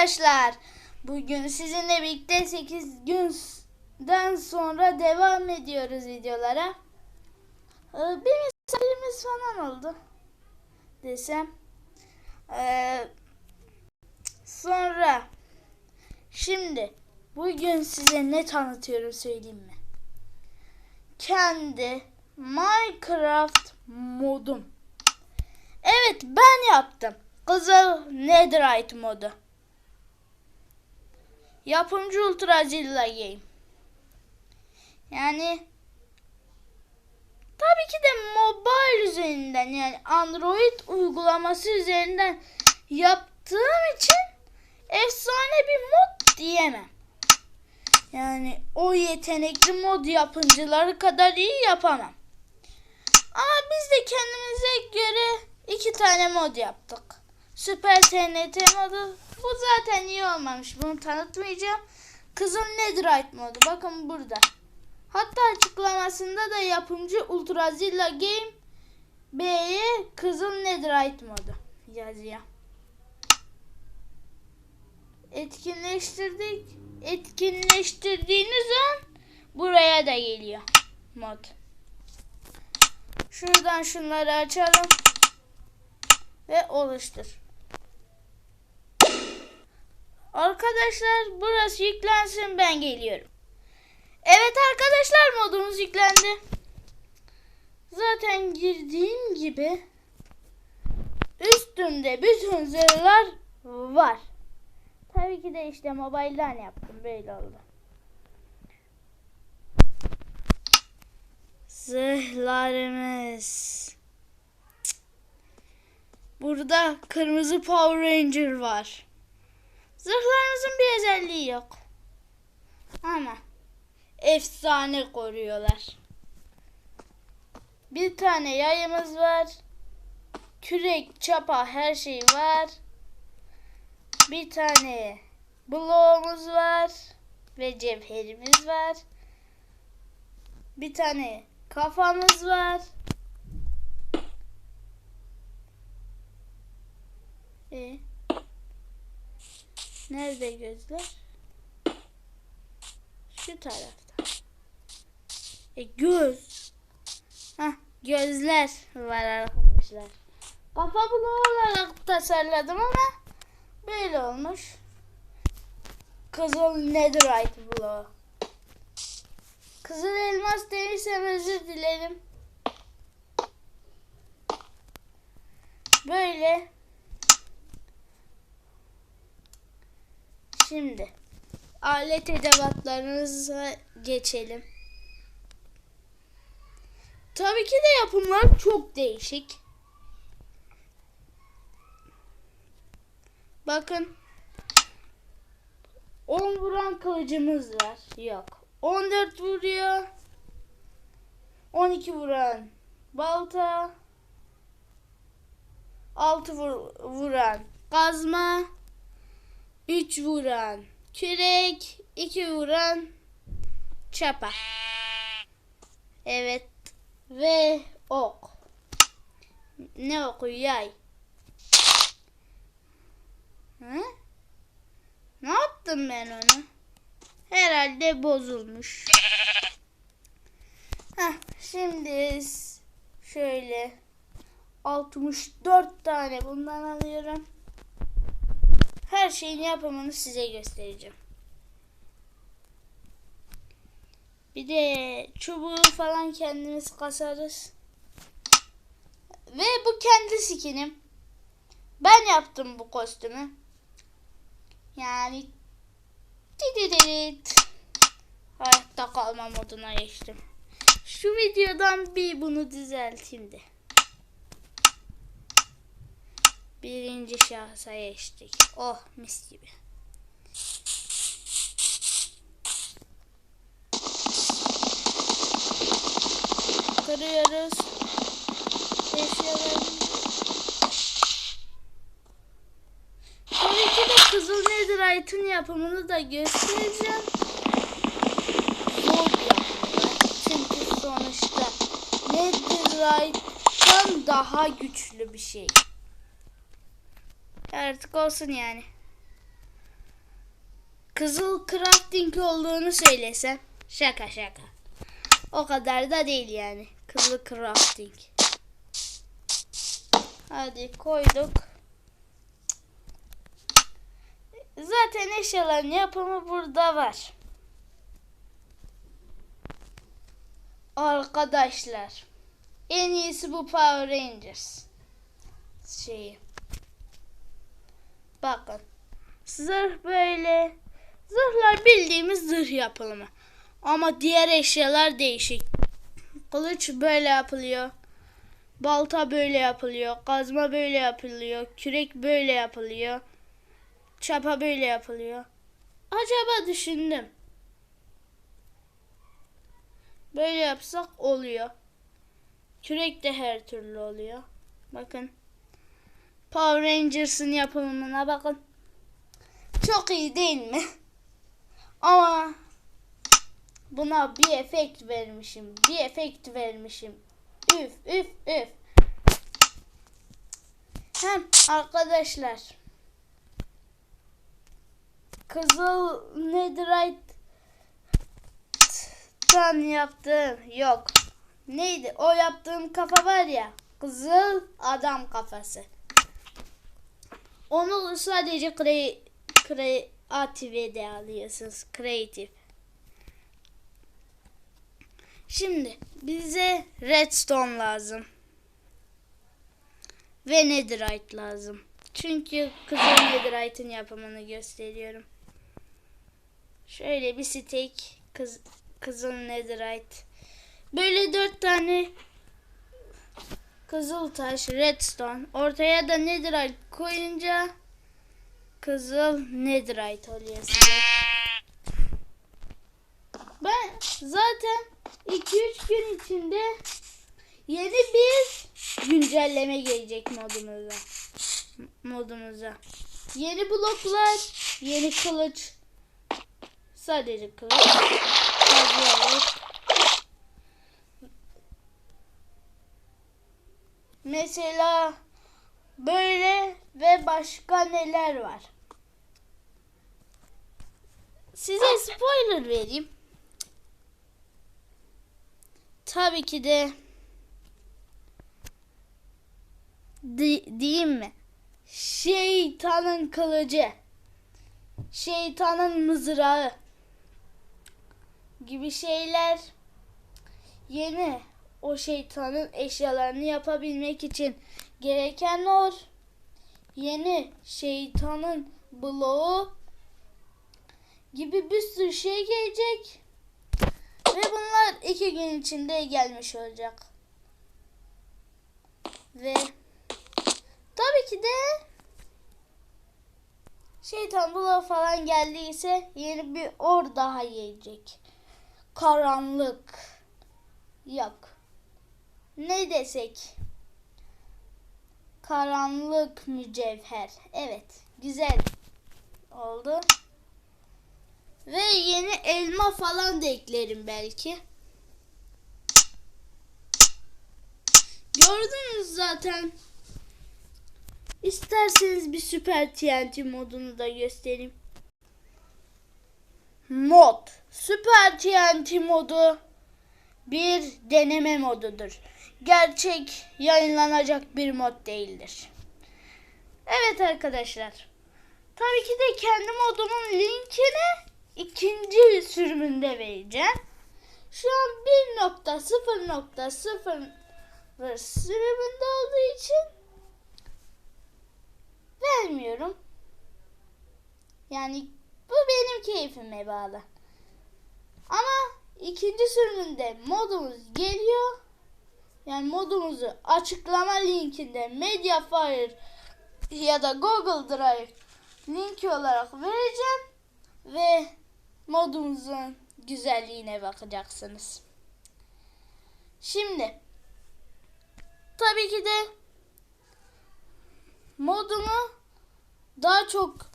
arkadaşlar. Bugün sizinle birlikte 8 günden sonra devam ediyoruz videolara. Ee, Bir misafirimiz falan oldu. Desem. Ee, sonra şimdi bugün size ne tanıtıyorum söyleyeyim mi? Kendi Minecraft modum. Evet ben yaptım. Kızıl Netherite modu. Yapımcı Ultrazilla Game. Yani tabii ki de mobile üzerinden yani Android uygulaması üzerinden yaptığım için efsane bir mod diyemem. Yani o yetenekli mod yapımcıları kadar iyi yapamam. Ama biz de kendimize göre iki tane mod yaptık. Süper TNT modu. Bu zaten iyi olmamış. Bunu tanıtmayacağım. Kızıl Netherite modu. Bakın burada. Hatta açıklamasında da yapımcı Ultrazilla Game B'ye Kızıl Netherite modu yazıyor. Etkinleştirdik. Etkinleştirdiğiniz an buraya da geliyor mod. Şuradan şunları açalım ve oluştur. Arkadaşlar burası yüklensin ben geliyorum. Evet arkadaşlar modumuz yüklendi. Zaten girdiğim gibi üstümde bütün zırhlar var. Tabii ki de işte mobilden yaptım böyle oldu. Zırhlarımız. Burada kırmızı Power Ranger var. Zırhlarımızın bir özelliği yok. Ama efsane koruyorlar. Bir tane yayımız var. Kürek, çapa her şey var. Bir tane bloğumuz var. Ve cevherimiz var. Bir tane kafamız var. E Nerede gözler? Şu tarafta. E göz. Hah gözler var arkadaşlar. Kafa bloğu olarak tasarladım ama böyle olmuş. Kızıl netherite bloğu. Kızıl elmas değilsem özür dilerim. Böyle. Şimdi alet edevatlarınıza geçelim. Tabii ki de yapımlar çok değişik. Bakın 10 vuran kılıcımız var. Yok. 14 vuruyor. 12 vuran balta. 6 vur, vuran kazma. 3 vuran kürek. 2 vuran çapa. Evet. Ve ok. Ne oku yay. Hı? Ne yaptım ben onu? Herhalde bozulmuş. Heh, şimdi şöyle 64 tane bundan alıyorum. Her şeyin yapımını size göstereceğim. Bir de çubuğu falan kendimiz kasarız. Ve bu kendi skinim. Ben yaptım bu kostümü. Yani Didirit. Hayatta kalma moduna geçtim. Şu videodan bir bunu düzelteyim de. Birinci şahsa geçtik. Oh mis gibi. Kırıyoruz. Eşyalarımızı. Tabii de Kızıl Netherite'ın yapımını da göstereceğim. Zor. Çünkü sonuçta Netherite'dan daha güçlü bir şey. Artık olsun yani. Kızıl crafting olduğunu söylesem. Şaka şaka. O kadar da değil yani. Kızıl crafting. Hadi koyduk. Zaten eşyaların yapımı burada var. Arkadaşlar. En iyisi bu Power Rangers. Şeyi. Bakın. Zırh böyle. Zırhlar bildiğimiz zırh yapılımı. Ama diğer eşyalar değişik. Kılıç böyle yapılıyor. Balta böyle yapılıyor. Kazma böyle yapılıyor. Kürek böyle yapılıyor. Çapa böyle yapılıyor. Acaba düşündüm. Böyle yapsak oluyor. Kürek de her türlü oluyor. Bakın. Power Rangers'ın yapımına bakın. Çok iyi değil mi? Ama buna bir efekt vermişim. Bir efekt vermişim. Üf üf üf. Hem arkadaşlar Kızıl Netherite'dan yaptığım yok. Neydi? O yaptığım kafa var ya. Kızıl adam kafası. Onu sadece kre, kreative'de alıyorsunuz. Creative. Şimdi bize redstone lazım. Ve netherite lazım. Çünkü kızıl netherite'ın yapımını gösteriyorum. Şöyle bir steak kız, kızıl netherite. Böyle dört tane kızıl taş redstone. Ortaya da netherite koyunca kızıl netherite oluyor. Ben zaten 2-3 gün içinde yeni bir güncelleme gelecek modumuza. Modumuza. Yeni bloklar, yeni kılıç. Sadece kılıç. Kazmalık. Mesela böyle ve başka neler var? Size spoiler vereyim. Tabii ki de di diyeyim mi? Şeytanın kılıcı. Şeytanın mızrağı. Gibi şeyler yeni o şeytanın eşyalarını yapabilmek için gereken or yeni şeytanın bloğu gibi bir sürü şey gelecek. Ve bunlar iki gün içinde gelmiş olacak. Ve tabii ki de şeytan bloğu falan geldiyse yeni bir or daha gelecek. Karanlık. Yok. Ne desek? Karanlık mücevher. Evet. Güzel oldu. Ve yeni elma falan da eklerim belki. Gördünüz zaten. İsterseniz bir süper TNT modunu da göstereyim. Mod. Süper TNT modu bir deneme modudur. Gerçek yayınlanacak bir mod değildir. Evet arkadaşlar. Tabii ki de kendi modumun linkini ikinci sürümünde vereceğim. Şu an 1.0.0 sürümünde olduğu için vermiyorum. Yani bu benim keyfime bağlı. Ama ikinci sürümünde modumuz geliyor. Yani modumuzu açıklama linkinde Mediafire ya da Google Drive linki olarak vereceğim ve modumuzun güzelliğine bakacaksınız. Şimdi tabii ki de modumu daha çok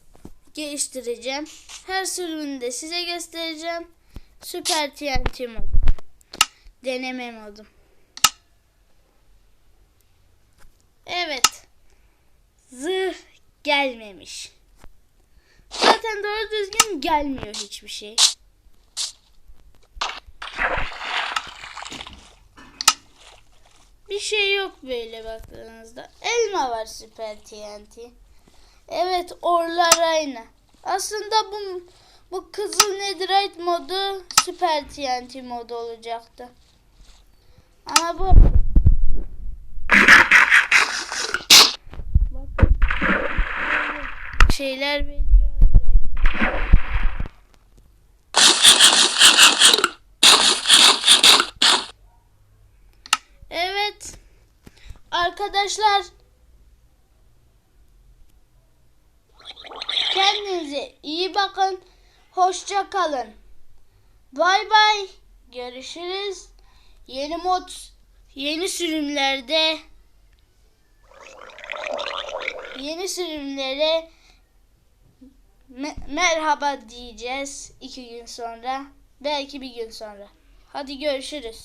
geliştireceğim. Her sürümünde size göstereceğim. Süper TNT mod. Deneme modum. Evet. Zırh gelmemiş. Zaten doğru düzgün gelmiyor hiçbir şey. Bir şey yok böyle baktığınızda. Elma var Süper TNT. Evet orlar aynı. Aslında bu bu Kızıl Netherite modu Süper TNT modu olacaktı. Ama bu şeyler veriyor. Evet. Arkadaşlar kendinize iyi bakın. Hoşça kalın. Bay bay. Görüşürüz. Yeni mod, yeni sürümlerde yeni sürümlere me- merhaba diyeceğiz iki gün sonra. Belki bir gün sonra. Hadi görüşürüz.